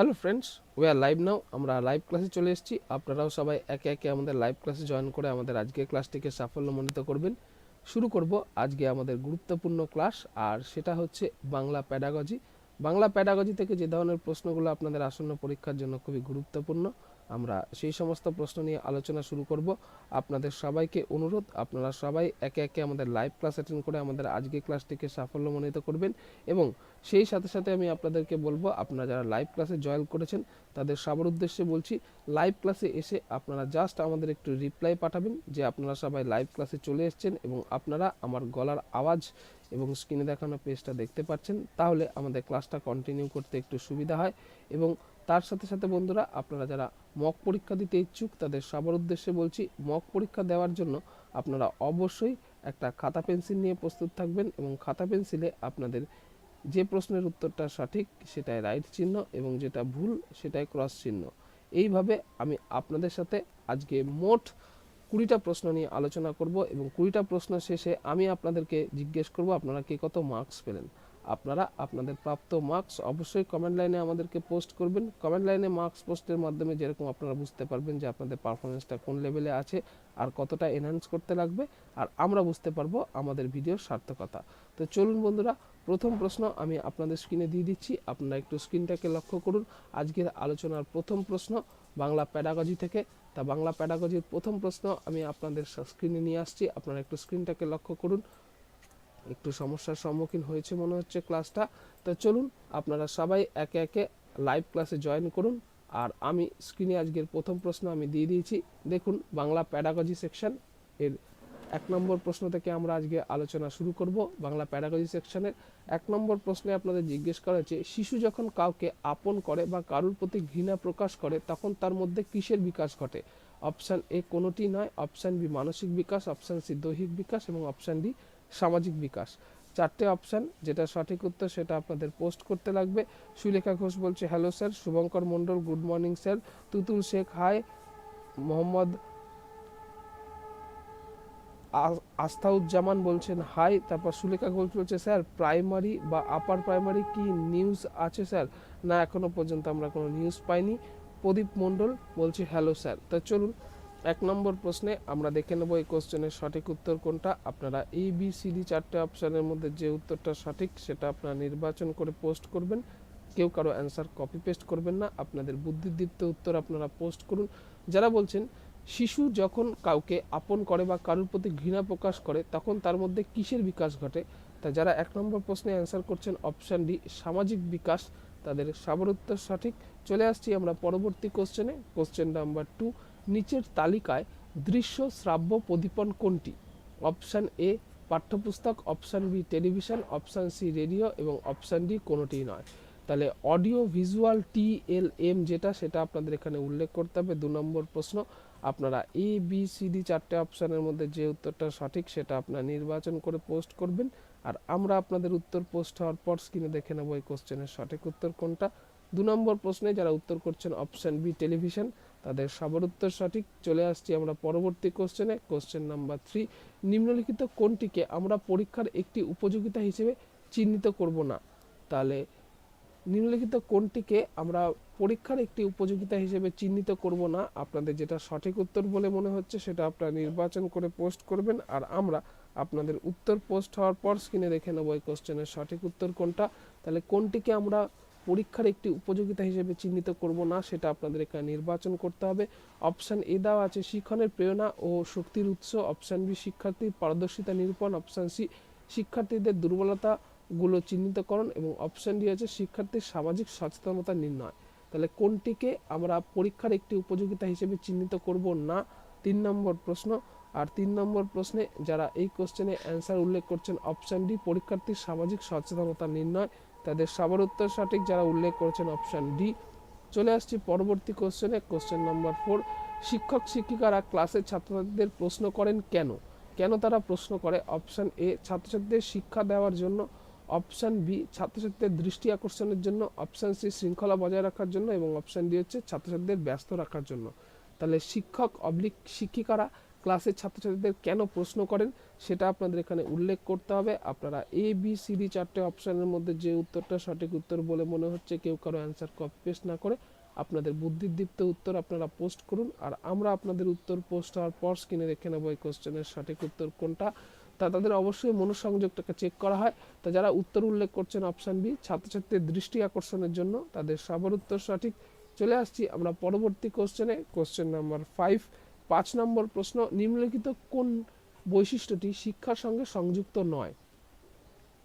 Hello friends we are live now আমরা live ক্লাসে চলে এসেছি। আপনারাও সবাই একে একে আমাদের লাইভ ক্লাসে জয়েন করে আমাদের আজকের ক্লাসটিকে সাফল্য সাফল্যমণ্ডিত করবেন। শুরু করব আজকে আমাদের গুরুত্বপূর্ণ ক্লাস আর সেটা হচ্ছে বাংলা প্যাডাগজি বাংলা প্যাডাগজি থেকে যে ধরনের প্রশ্নগুলো আপনাদের আসন্ন পরীক্ষার জন্য খুবই গুরুত্বপূর্ণ আমরা সেই সমস্ত প্রশ্ন নিয়ে আলোচনা শুরু করব। আপনাদের সবাইকে অনুরোধ, আপনারা সবাই একে একে আমাদের লাইভ ক্লাস অ্যাটেন্ড করে আমাদের আজকের ক্লাসটিকে সাফল্যমণ্ডিত করবেন এবং সেই সাথে সাথে আমি আপনাদেরকে বলব, আপনারা যারা লাইভ ক্লাসে জয়েন করেছেন, তাদের সবার উদ্দেশ্যে বলছি লাইভ ক্লাসে এসে আপনারা জাস্ট আমাদের একটু রিপ্লাই পাঠাবেন যে আপনারা সবাই লাইভ ক্লাসে চলে এসেছেন এবং আপনারা আমার গলার আওয়াজ এবং স্ক্রিনে দেখানো পেজটা দেখতে পাচ্ছেন। তাহলে আমাদের ক্লাসটা কন্টিনিউ করতে একটু সুবিধা হয় এবং তার সাথে সাথে বন্ধুরা, আপনারা যারা মক পরীক্ষা দিতে ইচ্ছুক, তাদের সবার উদ্দেশ্যে বলছি, মক পরীক্ষা দেওয়ার জন্য আপনারা অবশ্যই একটা খাতা পেন্সিল নিয়ে প্রস্তুত থাকবেন এবং খাতা পেন্সিলে আপনাদের যে প্রশ্নের উত্তরটা সঠিক, সেটাই রাইট চিহ্ন এবং যেটা ভুল, সেটাই ক্রস চিহ্ন। এইভাবে আমি আপনাদের সাথে আজকে মোট কুড়িটা প্রশ্ন নিয়ে আলোচনা করব এবং কুড়িটা প্রশ্ন শেষে আমি আপনাদেরকে জিজ্ঞেস করব, আপনারা কে কত মার্কস পেলেন? আপনারা আপনাদের প্রাপ্ত মার্কস অবশ্যই কমেন্ট লাইনে আমাদেরকে পোস্ট করবেন। কমেন্ট লাইনে মার্কস পোস্টের মাধ্যমে যেরকম আপনারা বুঝতে পারবেন যে আপনাদের পারফরমেন্সটা কোন লেভেলে আছে আর কতটা এনহ্যান্স করতে লাগবে আর আমরা বুঝতে পারব আমাদের ভিডিওর সার্থকতা। তো চলুন বন্ধুরা, প্রথম প্রশ্ন আমি আপনাদের স্ক্রিনে দিয়ে দিচ্ছি। আপনারা একটু স্ক্রিনটাকে লক্ষ্য করুন। আজকের আলোচনার প্রথম প্রশ্ন বাংলা প্যাডাগজি থেকে। তা বাংলা প্যাডাগজির প্রথম প্রশ্ন আমি আপনাদের স্ক্রিনে নিয়ে আসছি। আপনারা একটু স্ক্রিনটাকে লক্ষ্য করুন। একটু সমস্যার সম্মুখীন হয়েছে মনে হচ্ছে ক্লাসটা। তো চলুন, আপনারা সবাই একে একে লাইভ ক্লাসে জয়েন করুন। আর আমি স্ক্রিনে আজকের প্রথম প্রশ্ন আমি দিয়ে দিয়েছি। দেখুন, বাংলা প্যাডাগজি সেকশন এর এক নম্বর প্রশ্ন থেকে আমরা আজকে আলোচনা শুরু করব। বাংলা প্যাডাগজি সেকশনের এক নম্বর প্রশ্নে আপনাদের জিজ্ঞেস করা হচ্ছে, শিশু যখন কাউকে আপন করে বা কারুর প্রতি ঘৃণা প্রকাশ করে, তখন তার মধ্যে কিসের বিকাশ ঘটে? অপশান এ কোনোটি নয় অপশান বি মানসিক বিকাশ অপশান সি দৈহিক বিকাশ এবং অপশান ডি সামাজিক বিকাশ। চারটে অপশান যেটা সঠিক উত্তর সেটা আপনাদের পোস্ট করতে লাগবে। সুলেখা ঘোষ বলছে hello sir Shubhankar Mondal good morning sir Tutul Sheikh hi Mohammad আ- আস্থাউজ্জামান বলছেন হাই তারপর সুলেখা ঘোষ বলছে স্যার প্রাইমারি বা আপার প্রাইমারি কি নিউজ আছে স্যার না, এখনও পর্যন্ত আমরা কোনো নিউজ পাইনি। প্রদীপ মণ্ডল বলছে হ্যালো স্যার তা চলুন এক নম্বর প্রশ্নে আমরা দেখে নেব এই কোশ্চেনের সঠিক উত্তর কোনটা। আপনারা এ বি সি ডি চারটে অপশানের মধ্যে যে উত্তরটা সঠিক সেটা আপনারা নির্বাচন করে পোস্ট করবেন। কেউ কারও অ্যান্সার কপি পেস্ট করবেন না। আপনাদের বুদ্ধিদীপ্ত উত্তর আপনারা পোস্ট করুন। যারা বলছেন, শিশু যখন কাউকে আপন করে বা কারোর প্রতি ঘৃণা প্রকাশ করে, তখন তার মধ্যে কিসের বিকাশ ঘটে? তা যারা এক নম্বর প্রশ্নে অ্যান্সার করছেন, অপশান ডি, সামাজিক বিকাশ। তাদের সবার উত্তর সঠিক। চলে আসছি আমরা পরবর্তী কোশ্চেনে। কোশ্চেন নাম্বার টু নিচের তালিকায় দৃশ্য শ্রাব্য প্রদীপন কোনটি? অপশান এ, পাঠ্যপুস্তক, option B, television, option C, radio এবং অপশান ডি কোনোটিই নয়। তাহলে audio visual T L M যেটা, সেটা আপনাদের এখানে উল্লেখ করতে হবে। দু নম্বর প্রশ্ন, আপনারা এ, বি, সি, ডি চারটে অপশানের মধ্যে যে উত্তরটা সঠিক, সেটা আপনারা নির্বাচন করে পোস্ট করবেন। আর আমরা আপনাদের উত্তর পোস্ট হওয়ার পর স্ক্রিনে দেখে নেব এই কোশ্চেনের সঠিক উত্তর কোনটা। দু নম্বর প্রশ্নে যারা উত্তর করছেন, অপশান বি, টেলিভিশন। তাদের সবার উত্তর সঠিক। চলে আসছি আমরা পরবর্তী কোশ্চেনে কোশ্চেন নাম্বার থ্রি নিম্নলিখিত কোনটিকে আমরা পরীক্ষার একটি উপযোগিতা হিসেবে চিহ্নিত করব না? তাহলে নিম্নলিখিত কোনটিকে আমরা পরীক্ষার একটি উপযোগিতা হিসেবে চিহ্নিত করব না? আপনাদের যেটা সঠিক উত্তর বলে মনে হচ্ছে, সেটা আপনারা নির্বাচন করে পোস্ট করবেন। আর আমরা আপনাদের উত্তর পোস্ট হওয়ার পর স্ক্রিনে দেখে নেব এই কোশ্চেনের সঠিক উত্তর কোনটা। তাহলে কোনটিকে আমরা পরীক্ষার একটি উপযোগিতা হিসেবে চিহ্নিত করব না, সেটা আপনাদের এখানে নির্বাচন করতে হবে। অপশান এ দেওয়া আছে, শিক্ষণের প্রেরণা ও শক্তির উৎস। অপশান বি শিক্ষার্থীর পারদর্শিতা নিরূপণ। অপশান সি শিক্ষার্থীদের দুর্বলতা গুলো চিহ্নিতকরণ এবং অপশান ডি আছে, শিক্ষার্থীর সামাজিক সচেতনতা নির্ণয়। তাহলে কোনটিকে আমরা পরীক্ষার একটি উপযোগিতা হিসেবে চিহ্নিত করব না? তিন নম্বর প্রশ্ন। আর তিন নম্বর প্রশ্নে যারা এই কোশ্চেনে অ্যান্সার উল্লেখ করছেন অপশান ডি পরীক্ষার্থীর সামাজিক সচেতনতা নির্ণয়। তাদের সবার উত্তর সঠিক যারা উল্লেখ করেছেন অপশান ডি চলে আসছি পরবর্তী কোশ্চেনে কোশ্চেন নম্বর ফোর শিক্ষক, শিক্ষিকারা ক্লাসের ছাত্রছাত্রীদের প্রশ্ন করেন কেন? কেন তারা প্রশ্ন করে? অপশান এ ছাত্রছাত্রীদের শিক্ষা দেওয়ার জন্য। অপশান বি ছাত্রছাত্রীদের দৃষ্টি আকর্ষণের জন্য। অপশান সি শৃঙ্খলা বজায় রাখার জন্য। এবং অপশান ডি হচ্ছে ছাত্রছাত্রীদের ব্যস্ত রাখার জন্য। তাহলে শিক্ষক অবলিক শিক্ষিকারা ক্লাসের ছাত্রছাত্রীদের কেন প্রশ্ন করেন সেটা আপনাদের এখানে উল্লেখ করতে হবে। আপনারা এ বি সি ডি চারটে অপশানের মধ্যে যে উত্তরটা সঠিক উত্তর বলে মনে হচ্ছে কেউ কারও অ্যান্সার কপি পেস্ট না করে আপনাদের বুদ্ধিদীপ্ত উত্তর আপনারা পোস্ট করুন। আর আমরা আপনাদের উত্তর পোস্ট হওয়ার পর স্ক্রিনে রেখে নেব এই কোশ্চেনের সঠিক উত্তর কোনটা। তা তাদের অবশ্যই মনোসংযোগটাকে চেক করা হয়। তা যারা উত্তর উল্লেখ করছেন অপশান বি ছাত্রছাত্রীদের দৃষ্টি আকর্ষণের জন্য তাদের সবার উত্তর সঠিক। চলে আসছি আমরা পরবর্তী কোশ্চেনে কোশ্চেন নাম্বার ফাইভ পাঁচ নম্বর প্রশ্ন, নিম্নলিখিত কোন বৈশিষ্ট্যটি শিক্ষার সঙ্গে সংযুক্ত নয়?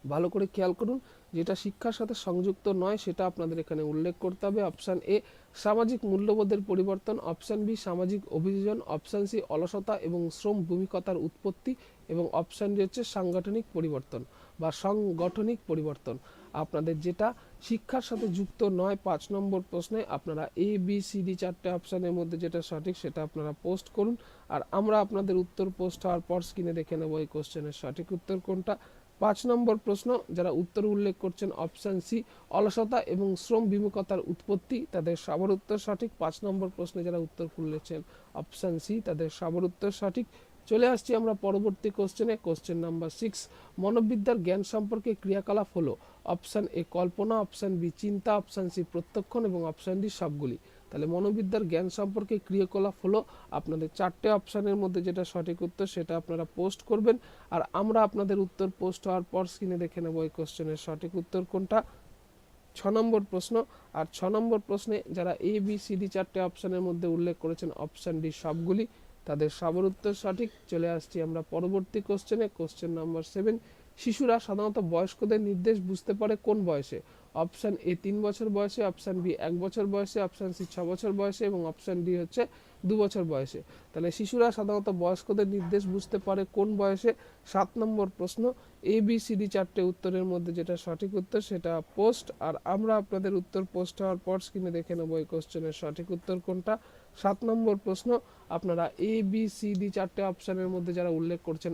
ভালো করে খেয়াল করুন, যেটা শিক্ষার সাথে সংযুক্ত নয় সেটা আপনাদের এখানে উল্লেখ করতে হবে। অপশান এ, সামাজিক মূল্যবোধের পরিবর্তন। অপশান বি, সামাজিক অভিযোজন। অপশান সি, অলসতা এবং শ্রম ভূমিকতার উৎপত্তি। এবং অপশান ডি হচ্ছে সাংগঠনিক পরিবর্তন বা সাংগঠনিক পরিবর্তন। আপনাদের যেটা শিক্ষার সাথে যুক্ত নয়, পাঁচ নম্বর প্রশ্নে আপনারা এ বি সি ডি চারটে অপশানের মধ্যে যেটা সঠিক সেটা আপনারা পোস্ট করুন। আর আমরা আপনাদের উত্তর পোস্ট হওয়ার পর স্ক্রিনে দেখে নেব এই কোশ্চেনের সঠিক উত্তর কোনটা। পাঁচ নম্বর প্রশ্ন, যারা উত্তর উল্লেখ করছেন অপশান সি অলসতা এবং শ্রম বিমুখতার উৎপত্তি, তাদের সবার উত্তর সঠিক। পাঁচ নম্বর প্রশ্নে যারা উত্তর উল্লেখছেন অপশান সি তাদের সবার উত্তর সঠিক। চলে আসছি আমরা পরবর্তী কোশ্চেনে কোশ্চেন নাম্বার সিক্স মনোবিদ্যার জ্ঞান সম্পর্কে ক্রিয়াকলাপ হলো অপশান এ কল্পনা অপশান বি চিন্তা অপশান সি প্রত্যক্ষণ এবং অপশান ডি সবগুলি। তাহলে মনোবিদ্যার জ্ঞান সম্পর্কে ক্রিয়াকলাপ হলো আপনাদের চারটে অপশানের মধ্যে যেটা সঠিক উত্তর সেটা আপনারা পোস্ট করবেন। আর আমরা আপনাদের উত্তর পোস্ট হওয়ার পর স্ক্রিনে দেখে নেব এই কোশ্চেনের সঠিক উত্তর কোনটা। ছ নম্বর প্রশ্ন, আর ছ নম্বর প্রশ্নে যারা এ বি সি ডি চারটে অপশানের মধ্যে উল্লেখ করেছেন অপশান ডি সবগুলি। তাদের সবার উত্তর সঠিক, চলে আসছি আমরা পরবর্তী কোশ্চেনে কোশ্চেন নাম্বার সেভেন শিশুরা সাধারণত বয়স্কদের নির্দেশ বুঝতে পারে কোন বয়সে? অপশান এ তিন বছর বয়সে অপশান বি এক বছর বয়সে অপশান সি ছ বছর বয়সে, এবং অপশান ডি হচ্ছে দু বছর বয়সে। তাহলে শিশুরা সাধারণত বয়স্কদের নির্দেশ বুঝতে পারে কোন বয়সে? সাত নম্বর প্রশ্ন এ বি সি ডি চারটে উত্তরের মধ্যে যেটা সঠিক উত্তর সেটা পোস্ট আর আমরা আপনাদের উত্তর পোস্ট হওয়ার পর স্ক্রিনে দেখে নেব এই কোশ্চেনের সঠিক উত্তর কোনটা। সাত নম্বর প্রশ্ন আপনারা এ বি সি ডি চারটে অপশানের মধ্যে যারা উল্লেখ করছেন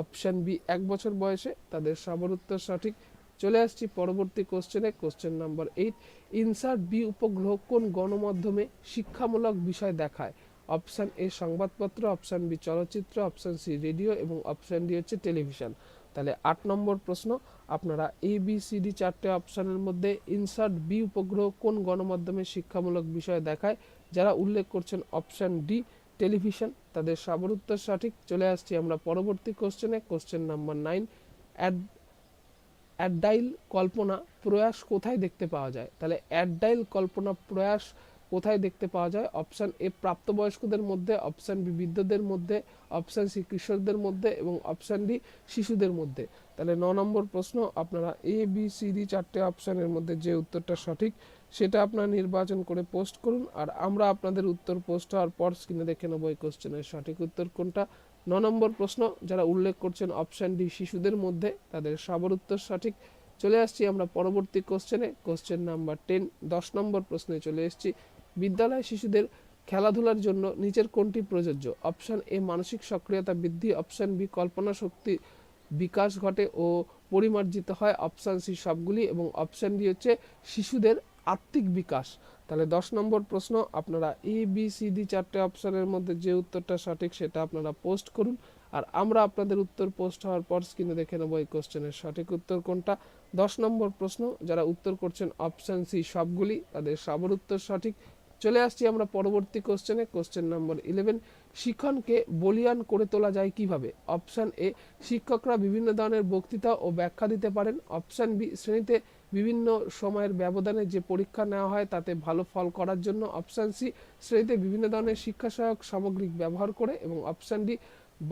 অপশান বি এক বছর বয়সে, তাদের সবার উত্তর সঠিক। চলে আসছি পরবর্তী কোশ্চেনে question number eight insert B উপগ্রহ কোন গণমাধ্যমে শিক্ষামূলক বিষয় দেখায়? অপশান এ সংবাদপত্র অপশান বি চলচ্চিত্র অপশান সি রেডিও এবং অপশান ডি হচ্ছে টেলিভিশন তাহলে আট নম্বর প্রশ্ন, আপনারা এ বি সি ডি চারটে অপশানের মধ্যে ইনসার্ট বি উপগ্রহ কোন গণমাধ্যমে শিক্ষামূলক বিষয় দেখায়? যারা উল্লেখ করছেন অপশান ডি, টেলিভিশন, তাদের সবার উত্তর সঠিক। চলে আসছি আমরা পরবর্তী কোশ্চেনে কোশ্চেন নাম্বার নাইন অ্যাড, অ্যাডাইল কল্পনা প্রয়াস কোথায় দেখতে পাওয়া যায়? তাহলে অ্যাডাইল কল্পনা প্রয়াস কোথায় দেখতে পাওয়া যায়? অপশান এ, প্রাপ্তবয়স্কদের মধ্যে, অপশান বি, বৃদ্ধদের মধ্যে, অপশান সি, কিশোরদের মধ্যে এবং অপশান ডি, শিশুদের মধ্যে। তাহলে ন নম্বর প্রশ্ন, আপনারা এ বি সি ডি চারটে অপশানের মধ্যে যে উত্তরটা সঠিক সেটা আপনারা নির্বাচন করে পোস্ট করুন, আর আমরা আপনাদের উত্তর পোস্ট হওয়ার পর স্ক্রিনে দেখে নেব এই কোশ্চেনের সঠিক উত্তর কোনটা। ন নম্বর প্রশ্ন, যারা উল্লেখ করছেন অপশান ডি শিশুদের মধ্যে তাদের সবার উত্তর সঠিক। চলে আসছি আমরা পরবর্তী কোশ্চেনে কোশ্চেন নাম্বার টেন দশ নম্বর প্রশ্নে চলে এসেছি। বিদ্যালয় শিশুদের খেলাধুলার জন্য নিচের কোনটি প্রযোজ্য? অপশান এ মানসিক সক্রিয়তা বৃদ্ধি অপশান বি কল্পনা শক্তি বিকাশ ঘটে ও পরিমার্জিত হয় অপশান সি সবগুলি, এবং অপশান ডি হচ্ছে শিশুদের আত্মিক বিকাশ। তাহলে দশ নম্বর প্রশ্ন, আপনারা এ বি সি ডি চারটে অপশানের মধ্যে যে উত্তরটা সঠিক সেটা আপনারা পোস্ট করুন। আর আমরা আপনাদের উত্তর পোস্ট হওয়ার পর স্ক্রিনে দেখে নেব এই কোশ্চেনের সঠিক উত্তর কোনটা। দশ নম্বর প্রশ্ন, যারা উত্তর করছেন অপশান সি সবগুলি, তাদের সবার উত্তর সঠিক। চলে আসছি আমরা পরবর্তী কোশ্চেনে কোশ্চেন নম্বর ইলেভেন শিক্ষণকে বলিয়ান করে তোলা যায় কীভাবে? অপশান এ শিক্ষকরা বিভিন্ন ধরনের বক্তৃতা ও ব্যাখ্যা দিতে পারেন। অপশান বি শ্রেণীতে বিভিন্ন সময়ের ব্যবধানে যে পরীক্ষা নেওয়া হয়, তাতে ভালো ফল করার জন্য অপশান সি শ্রেণীতে বিভিন্ন ধরনের শিক্ষা সহায়ক সামগ্রিক ব্যবহার করে এবং অপশান ডি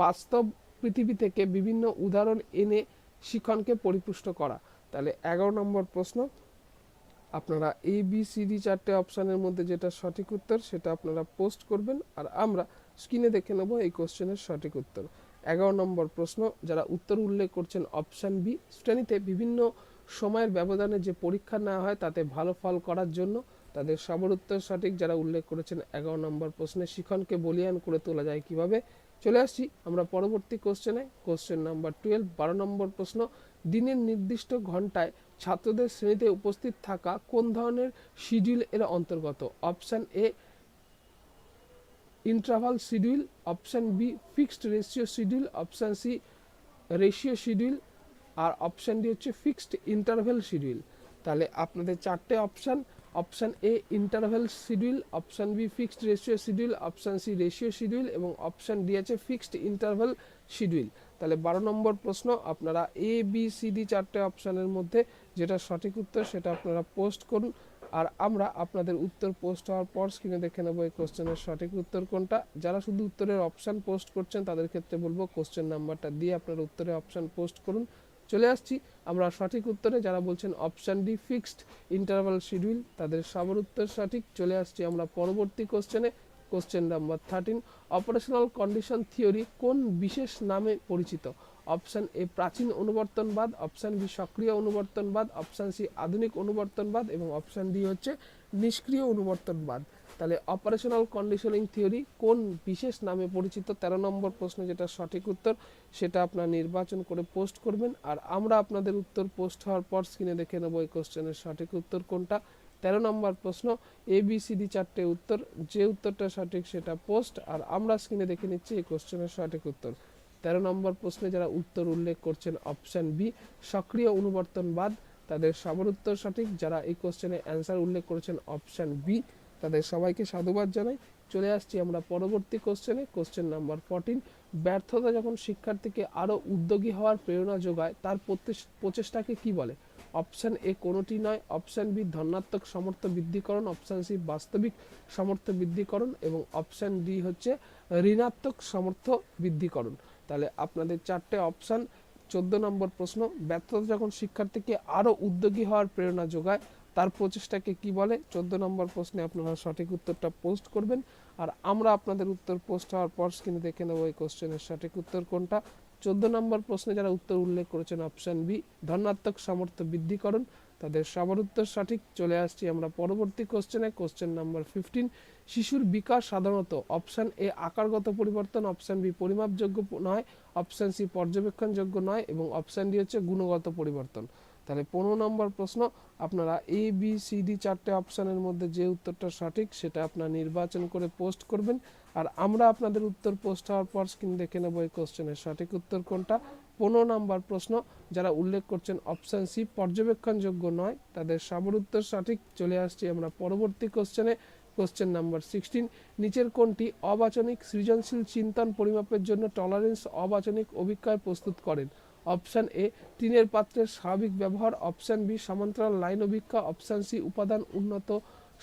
বাস্তব পৃথিবী থেকে বিভিন্ন উদাহরণ এনে শিক্ষণকে পরিপুষ্ট করা। তাহলে এগারো নম্বর প্রশ্ন। আপনারা এ বি সি ডি চারটে অপশানের মধ্যে যেটা সঠিক উত্তর, সেটা আপনারা পোস্ট করবেন আর আমরা স্ক্রিনে দেখে নেব এই কোশ্চেনের সঠিক উত্তর। এগারো নম্বর প্রশ্ন। যারা উত্তর উল্লেখ করছেন অপশান বি শ্রেণীতে বিভিন্ন সময়ের ব্যবধানে যে পরীক্ষা নেওয়া হয় তাতে ভালো ফল করার জন্য তাদের সবার উত্তর সঠিক যারা উল্লেখ করেছেন এগারো নম্বর প্রশ্নে শিখনকে বলিয়ান করে তোলা যায় কীভাবে? চলে আসছি আমরা পরবর্তী কোশ্চেনে কোশ্চেন নাম্বার টুয়েলভ বারো নম্বর প্রশ্ন, দিনের নির্দিষ্ট ঘন্টায় ছাত্রদের শ্রেণীতে উপস্থিত থাকা কোন ধরনের শিডিউল এর অন্তর্গত? Option A interval schedule option B fixed ratio schedule option C ratio schedule R option D হচ্ছে ফিক্সড ইন্টারভেল শিডিউল তাহলে আপনাদের চারটে option option A interval schedule option B fixed ratio schedule option C ratio schedule এবং option D আছে fixed interval schedule তাহলে বারো নম্বর প্রশ্ন, আপনারা এ বি সি ডি চারটে অপশানের মধ্যে যেটা সঠিক উত্তর সেটা আপনারা পোস্ট করুন। আর আমরা আপনাদের উত্তর পোস্ট হওয়ার পর স্ক্রিনে দেখে নেব এই কোশ্চেনের সঠিক উত্তর কোনটা। যারা শুধু উত্তরের অপশান পোস্ট করছেন তাদের ক্ষেত্রে বলব কোশ্চেন নাম্বারটা দিয়ে আপনারা উত্তরে অপশান পোস্ট করুন। চলে আসছি। আমরা সঠিক উত্তরে যারা বলছেন option D fixed interval schedule তাদের সবার উত্তর সঠিক। চলে আসছি আমরা পরবর্তী কোশ্চেনে question number thirteen operational condition theory কোন বিশেষ নামে পরিচিত? অপশান এ প্রাচীন অনুবর্তনবাদ। অপশান বি সক্রিয় অনুবর্তনবাদ। অপশান সি আধুনিক অনুবর্তনবাদ। এবং অপশান ডি হচ্ছে নিষ্ক্রিয় অনুবর্তনবাদ। তাহলে অপারেশনাল কন্ডিশনিং থিওরি কোন বিশেষ নামে পরিচিত? তেরো নম্বর প্রশ্ন যেটা সঠিক উত্তর, সেটা আপনার নির্বাচন করে পোস্ট করবেন। আর আমরা আপনাদের উত্তর পোস্ট হওয়ার পর স্ক্রিনে দেখে নেব এই কোশ্চেনের সঠিক উত্তর কোনটা। তেরো নম্বর প্রশ্ন এ বি সি ডি চারটে উত্তর। যে উত্তরটা সঠিক সেটা পোস্ট আর আমরা স্ক্রিনে দেখে নিচ্ছি এই কোশ্চেনের সঠিক উত্তর। তেরো নম্বর প্রশ্নে যারা উত্তর উল্লেখ করছেন অপশান বি সক্রিয় অনুবর্তনবাদ। তাদের সবার উত্তর সঠিক। যারা এই কোশ্চেনে অ্যান্সার উল্লেখ করেছেন অপশান বি তাদের সবাইকে সাধুবাদ জানাই। চলে আসছি আমরা পরবর্তী কোশ্চেনে কোশ্চেন নাম্বার ফোরটিন ব্যর্থতা যখন শিক্ষার্থীকে আরও উদ্যোগী হওয়ার প্রেরণা যোগায়, তার প্রচেষ- প্রচেষ্টাকে কি বলে? অপশান এ কোনোটি নয়। অপশান বি ধনাত্মক সামর্থ্য বৃদ্ধিকরণ। অপশান সি বাস্তবিক সামর্থ্য বৃদ্ধিকরণ। এবং অপশান ডি হচ্ছে ঋণাত্মক সামর্থ্য বৃদ্ধিকরণ। তাহলে আপনাদের চারটে অপশান চোদ্দ নম্বর প্রশ্ন, ব্যর্থতা যখন শিক্ষার্থীকে আরও উদ্যোগী হওয়ার প্রেরণা যোগায় তার প্রচেষ্টাকে কি বলে? চোদ্দ নম্বর প্রশ্নে আপনারা সঠিক উত্তরটা পোস্ট করবেন। আর আমরা আপনাদের উত্তর পোস্ট হওয়ার পর স্ক্রিনে দেখে নেব এই কোশ্চেনের সঠিক উত্তর কোনটা। চোদ্দ নম্বর প্রশ্নে যারা উত্তর উল্লেখ করেছেন অপশান বি ধনাত্মক সামর্থ্য বৃদ্ধিকরণ। তাদের সবার উত্তর সঠিক। চলে আসছি আমরা পরবর্তী কোশ্চেনে কোশ্চেন নাম্বার ফিফটিন শিশুর বিকাশ সাধারণত অপশান এ আকারগত পরিবর্তন অপশান বি পরিমাপযোগ্য নয় অপশান সি পর্যবেক্ষণযোগ্য নয়, এবং অপশান ডি হচ্ছে গুণগত পরিবর্তন। তাহলে পনেরো নম্বর প্রশ্ন, আপনারা এ বি সি ডি চারটে অপশানের মধ্যে যে উত্তরটা সঠিক সেটা আপনারা নির্বাচন করে পোস্ট করবেন। আর আমরা আপনাদের উত্তর পোস্ট হওয়ার পর স্ক্রিন দেখে নেব এই কোশ্চেনের সঠিক উত্তর কোনটা। পনেরো নম্বর প্রশ্ন, যারা উল্লেখ করছেন অপশান সি পর্যবেক্ষণযোগ্য নয়, তাদের সবর উত্তর সঠিক। চলে আসছি আমরা পরবর্তী কোশ্চেনে কোশ্চেন নাম্বার সিক্সটিন নিচের কোনটি অবাচনিক সৃজনশীল চিন্তন পরিমাপের জন্য টলারেন্স অবাচনিক অভিক্ষয় প্রস্তুত করেন? অপশান এ, টিনের পাত্রের স্বাভাবিক ব্যবহার, অপশান বি, সমান্তরাল লাইন অভিক্ষা, অপশান সি, উপাদান উন্নত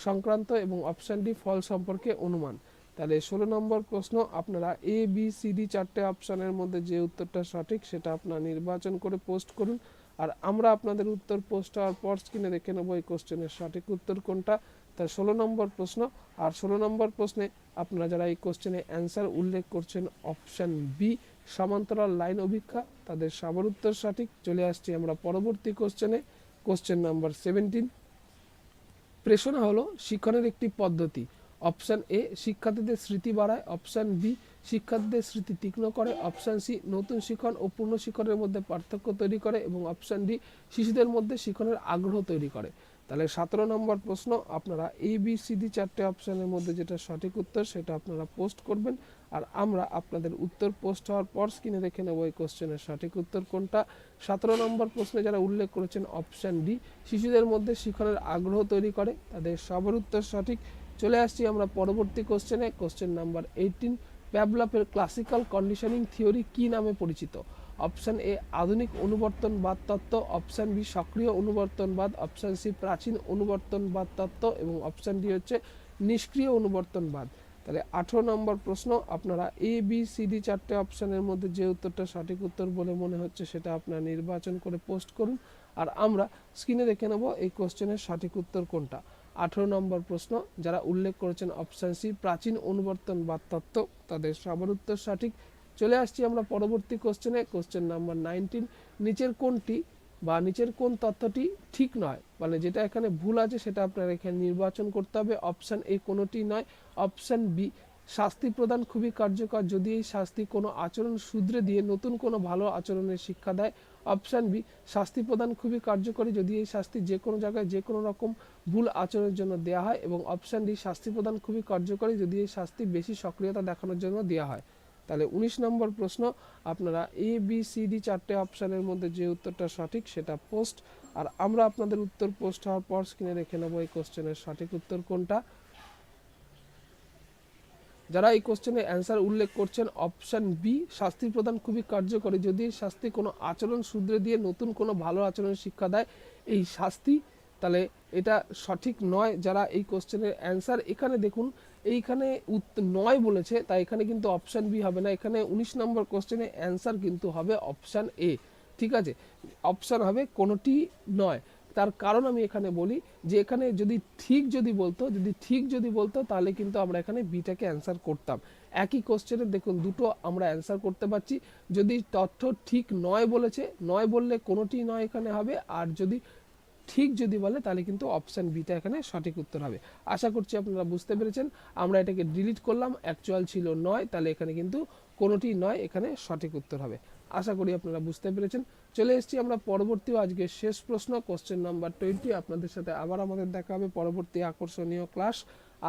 সংক্রান্ত এবং অপশান ডি, ফল সম্পর্কে অনুমান। তাহলে ষোলো নম্বর প্রশ্ন, আপনারা এ, বি, সি, ডি চারটে অপশানের মধ্যে যে উত্তরটা সঠিক সেটা আপনারা নির্বাচন করে পোস্ট করুন। আর আমরা আপনাদের উত্তর পোস্ট হওয়ার পর স্ক্রিনে দেখে নেব এই কোশ্চেনের সঠিক উত্তর কোনটা। তার ষোলো নম্বর প্রশ্ন, আর ষোলো নম্বর প্রশ্নে আপনারা যারা এই কোশ্চেনে অ্যান্সার উল্লেখ করছেন, অপশান বি সমান্তরাল লাইন অভিক্ষা তাদের সবার উত্তর সঠিক। চলে আসছি আমরা পরবর্তী কোশ্চেনে কোশ্চেন নাম্বার সেভেন্টিন প্রেষণা হলো শিক্ষণের একটি পদ্ধতি। অপশান এ শিক্ষার্থীদের স্মৃতি বাড়ায়। অপশান বি শিক্ষার্থীদের স্মৃতি তীক্ষ্ণ করে। অপশান সি নতুন শিক্ষণ ও পূর্ণ শিক্ষণের মধ্যে পার্থক্য তৈরি করে। এবং অপশান ডি শিশুদের মধ্যে শিক্ষণের আগ্রহ তৈরি করে। তাহলে সতেরো নম্বর প্রশ্ন, আপনারা এ বি সি ডি চারটে অপশানের মধ্যে যেটা সঠিক উত্তর সেটা আপনারা পোস্ট করবেন। আর আমরা আপনাদের উত্তর পোস্ট হওয়ার পর স্ক্রিনে দেখে নেব এই কোশ্চেনের সঠিক উত্তর কোনটা। সতেরো নম্বর প্রশ্নে যারা উল্লেখ করেছেন অপশান ডি শিশুদের মধ্যে শিক্ষণের আগ্রহ তৈরি করে, তাদের সবার উত্তর সঠিক। চলে আসছি আমরা পরবর্তী কোশ্চেনে কোশ্চেন নাম্বার এইটিন প্যাবলাপের ক্লাসিক্যাল কন্ডিশনিং থিওরি কি নামে পরিচিত? অপশান এ আধুনিক অনুবর্তনবাদ তত্ত্ব। অপশান বি সক্রিয় অনুবর্তনবাদ। অপশান সি প্রাচীন অনুবর্তনবাদ তত্ত্ব। এবং অপশান ডি হচ্ছে নিষ্ক্রিয় অনুবর্তনবাদ। তাহলে আঠেরো নম্বর প্রশ্ন, আপনারা এ বি সি ডি চারটে অপশানের মধ্যে যে উত্তরটা সঠিক উত্তর বলে মনে হচ্ছে সেটা আপনারা নির্বাচন করে পোস্ট করুন। আর আমরা স্ক্রিনে দেখে নেব এই কোশ্চেনের সঠিক উত্তর কোনটা। আঠেরো নম্বর প্রশ্ন, যারা উল্লেখ করেছেন অপশান সি প্রাচীন অনুবর্তন বা তত্ত্ব, তাদের সবার উত্তর সঠিক। চলে আসছি আমরা পরবর্তী কোশ্চেনে কোশ্চেন নাম্বার নাইনটিন নিচের কোনটি বা নিচের কোন তথ্যটি ঠিক নয়? মানে যেটা এখানে ভুল আছে, সেটা আপনার এখানে নির্বাচন করতে হবে। অপশান এ কোনোটি নয়। অপশান বি শাস্তি প্রদান খুবই কার্যকর। যদি এই শাস্তি কোনো আচরণ শুধরে দিয়ে নতুন কোনো ভালো আচরণের শিক্ষা দেয় অপশান বি শাস্তি প্রদান খুবই কার্যকরী যদি এই শাস্তি যে কোনো জায়গায় যে কোনো রকম ভুল আচরণের জন্য দেওয়া হয় এবং অপশান ডি শাস্তি প্রদান খুবই কার্যকরী যদি এই শাস্তি বেশি সক্রিয়তা দেখানোর জন্য দেওয়া হয়। তাহলে উনিশ নম্বর প্রশ্ন, আপনারা এ বি সি ডি চারটে অপশানের মধ্যে যে উত্তরটা সঠিক সেটা পোস্ট আর আমরা আপনাদের উত্তর পোস্ট হওয়ার পর স্ক্রিনে রেখে নেব এই কোশ্চেনের সঠিক উত্তর কোনটা। যারা এই কোশ্চেনের অ্যান্সার উল্লেখ করছেন অপশান বি শাস্তি প্রদান খুবই কার্যকরী। যদি শাস্তি কোনো আচরণ শুধরে দিয়ে নতুন কোনো ভালো আচরণের শিক্ষা দেয়, এই শাস্তি, তাহলে এটা সঠিক নয়। যারা এই কোশ্চেনের অ্যান্সার এখানে দেখুন, এইখানে নয় বলেছে, তাই এখানে কিন্তু অপশান বি হবে না। এখানে উনিশ নম্বর কোশ্চেনের অ্যান্সার কিন্তু হবে অপশান এ ঠিক আছে? অপশান হবে কোনোটি নয়। তার কারণ আমি এখানে বলি যে এখানে যদি ঠিক যদি বলতো, যদি ঠিক যদি বলতো, তাহলে কিন্তু আমরা এখানে বিটাকে অ্যান্সার করতাম। একই কোশ্চেনে দেখুন, দুটো আমরা অ্যান্সার করতে পারছি। যদি তথ্য ঠিক নয় বলেছে, নয় বললে কোনোটি নয় এখানে হবে, আর যদি ঠিক যদি বলে, তাহলে কিন্তু অপশান বিটা এখানে সঠিক উত্তর হবে। আশা করছি আপনারা বুঝতে পেরেছেন। আমরা এটাকে ডিলিট করলাম অ্যাকচুয়াল ছিল নয়, তাহলে এখানে কিন্তু কোনোটি নয়, এখানে সঠিক উত্তর হবে। আশা করি আপনারা বুঝতে পেরেছেন। চলে এসেছি আমরা পরবর্তী আজকে শেষ প্রশ্ন কোশ্চেন নাম্বার টোয়েন্টি আপনাদের সাথে আবার আমাদের দেখা হবে পরবর্তী আকর্ষণীয় ক্লাস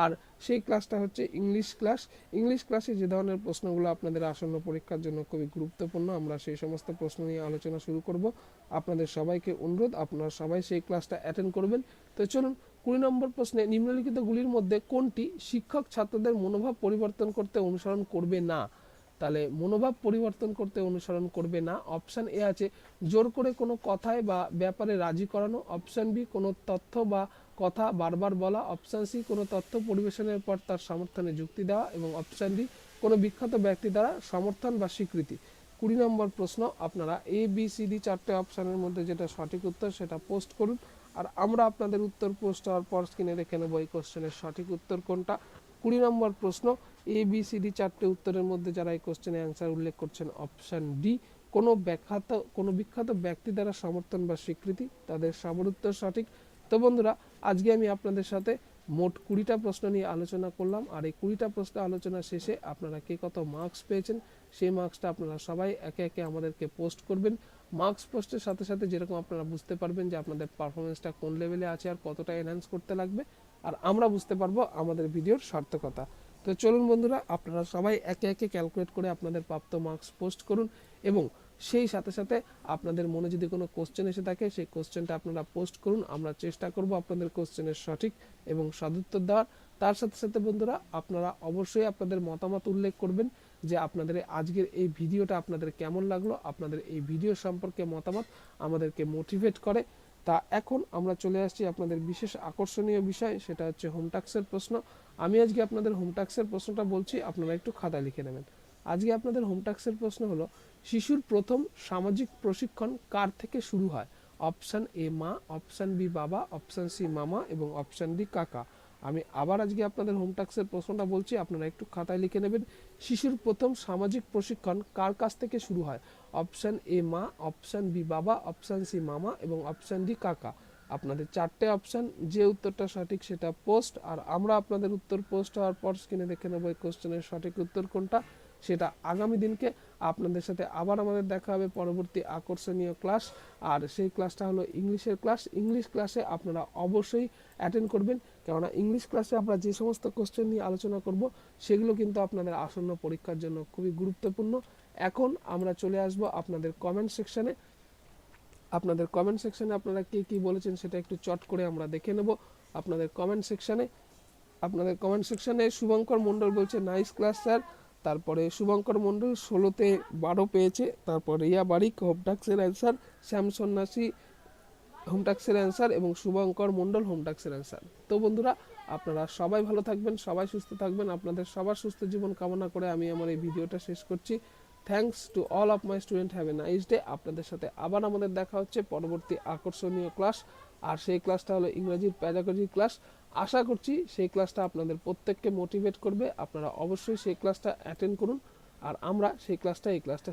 আর সেই ক্লাসটা হচ্ছে ইংলিশ ক্লাস ইংলিশ ক্লাসে যে ধরনের প্রশ্নগুলো আপনাদের আসন্ন পরীক্ষার জন্য খুবই গুরুত্বপূর্ণ, আমরা সেই সমস্ত প্রশ্ন নিয়ে আলোচনা শুরু করব। আপনাদের সবাইকে অনুরোধ, আপনারা সবাই সেই ক্লাসটা অ্যাটেন্ড করবেন। তো চলুন, কুড়ি নম্বর প্রশ্নে নিম্নলিখিতগুলির মধ্যে কোনটি শিক্ষক ছাত্রদের মনোভাব পরিবর্তন করতে অনুসরণ করবে না? তাহলে মনোভাব পরিবর্তন করতে অনুসরণ করবে না। অপশান এ আছে, জোর করে কোনো কথায় বা ব্যাপারে রাজি করানো। অপশান বি, কোনো তথ্য বা কথা বারবার বলা। অপশান সি, কোনো তথ্য পরিবেশনের পর তার সমর্থনে যুক্তি দেওয়া এবং অপশান ডি, কোনো বিখ্যাত ব্যক্তি দ্বারা সমর্থন বা স্বীকৃতি। কুড়ি নম্বর প্রশ্ন, আপনারা এ, বি, সি, ডি চারটে অপশানের মধ্যে যেটা সঠিক উত্তর সেটা পোস্ট করুন। আর আমরা আপনাদের উত্তর পোস্ট হওয়ার পর স্ক্রিনে রেখে নেব এই কোশ্চেনের সঠিক উত্তর কোনটা। কুড়ি নম্বর প্রশ্ন এ বি সি ডি চারটে উত্তরের মধ্যে যারা এই কোশ্চেনে অ্যান্সার উল্লেখ করছেন অপশান ডি কোনো ব্যাখ্যাত, কোনো বিখ্যাত ব্যক্তি দ্বারা সমর্থন বা স্বীকৃতি, তাদের উত্তর সঠিক। তো বন্ধুরা, আজকে আমি আপনাদের সাথে মোট কুড়িটা প্রশ্ন নিয়ে আলোচনা করলাম, আর এই কুড়িটা প্রশ্ন আলোচনা শেষে আপনারা কে কত মার্কস পেয়েছেন, সেই মার্কসটা আপনারা সবাই একে একে আমাদেরকে পোস্ট করবেন। মার্কস পোস্টের সাথে সাথে যেরকম আপনারা বুঝতে পারবেন যে আপনাদের পারফরমেন্সটা কোন লেভেলে আছে আর কতটা এনহ্যান্স করতে লাগবে, আর আমরা বুঝতে পারব আমাদের ভিডিওর সার্থকতা। তো চলুন বন্ধুরা, আপনারা সবাই একে একে ক্যালকুলেট করে আপনাদের প্রাপ্ত মার্কস পোস্ট করুন এবং সেই সাথে সাথে আপনাদের মনে যদি কোনো কোশ্চেন এসে থাকে, সেই কোশ্চেনটা আপনারা পোস্ট করুন। আমরা চেষ্টা করব আপনাদের কোশ্চেনের সঠিক এবং সদুত্তর দেওয়ার। তার সাথে সাথে বন্ধুরা, আপনারা অবশ্যই আপনাদের মতামত উল্লেখ করবেন যে আপনাদের আজকের এই ভিডিওটা আপনাদের কেমন লাগল, আপনাদের এই ভিডিও সম্পর্কে মতামত আমাদেরকে মোটিভেট করে। তা এখন আমরা চলে আসছি আপনাদের বিশেষ আকর্ষণীয় বিষয়, সেটা হচ্ছে হোম ট্যাক্সের প্রশ্ন। আমি আজকে আপনাদের হোম ট্যাক্সের প্রশ্নটা বলছি, আপনারা একটু খাতা লিখে নেবেন। আজকে আপনাদের হোম ট্যাক্সের প্রশ্ন হলো, শিশুর প্রথম সামাজিক প্রশিক্ষণ কার থেকে শুরু হয়? অপশান এ মা অপশান বি বাবা অপশান সি মামা এবং অপশান ডি কাকা। আমি আবার আজকে আপনাদের হোম ট্যাক্সের প্রশ্নটা বলছি, আপনারা একটু খাতায় লিখে নেবেন। শিশুর প্রথম সামাজিক প্রশিক্ষণ কার কাছ থেকে শুরু হয়? অপশান এ মা অপশান বি বাবা অপশান সি মামা এবং অপশান ডি কাকা। আপনাদের চারটে অপশান যে উত্তরটা সঠিক সেটা পোস্ট আর আমরা আপনাদের উত্তর পোস্ট হওয়ার পর স্ক্রিনে দেখে নেব এই কোশ্চেনের সঠিক উত্তর কোনটা। সেটা আগামী দিনকে আপনাদের সাথে আবার আমাদের দেখা হবে পরবর্তী আকর্ষণীয় ক্লাস। আর সেই ক্লাসটা হলো ইংলিশের ক্লাস। ইংলিশ ক্লাসে আপনারা অবশ্যই অ্যাটেন্ড করবেন। কেননা ইংলিশ ক্লাসে আমরা যে সমস্ত কোশ্চেন নিয়ে আলোচনা করব, সেগুলো কিন্তু আপনাদের আসন্ন পরীক্ষার জন্য খুবই গুরুত্বপূর্ণ। এখন আমরা চলে আসব আপনাদের কমেন্ট সেকশনে আপনাদের কমেন্ট সেকশনে আপনারা কে কি বলেছেন সেটা একটু চট করে আমরা দেখে নেব আপনাদের কমেন্ট সেকশানে আপনাদের কমেন্ট সেকশানে শুভঙ্কর মণ্ডল বলছে নাইস ক্লাস স্যার তারপরে শুভঙ্কর মণ্ডল ষোলোতে বারো পেয়েছে, তারপর রিয়া বারিক হোমটাক্সের অ্যান্সার, শ্যাম সন্ন্যাসী হোমটাক্সের অ্যান্সার এবং শুভঙ্কর মণ্ডল হোমটাক্সের অ্যান্সার। তো বন্ধুরা, আপনারা সবাই ভালো থাকবেন, সবাই সুস্থ থাকবেন, আপনাদের সবার সুস্থ জীবন কামনা করে আমি আমার এই ভিডিওটা শেষ করছি। Thanks to all of my student have a nice day আপনাদের সাথে আবার আমাদের দেখা হচ্ছে পরবর্তী আকর্ষণীয় ক্লাস আর সেই ক্লাসটা হলো ইংরাজির প্যাডাগজি ক্লাস আশা করছি সেই ক্লাসটা আপনাদের প্রত্যেককে মোটিভেট করবে। আপনারা অবশ্যই সেই ক্লাসটা অ্যাটেন্ড করুন। আর আমরা সেই ক্লাসটা এই ক্লাসটা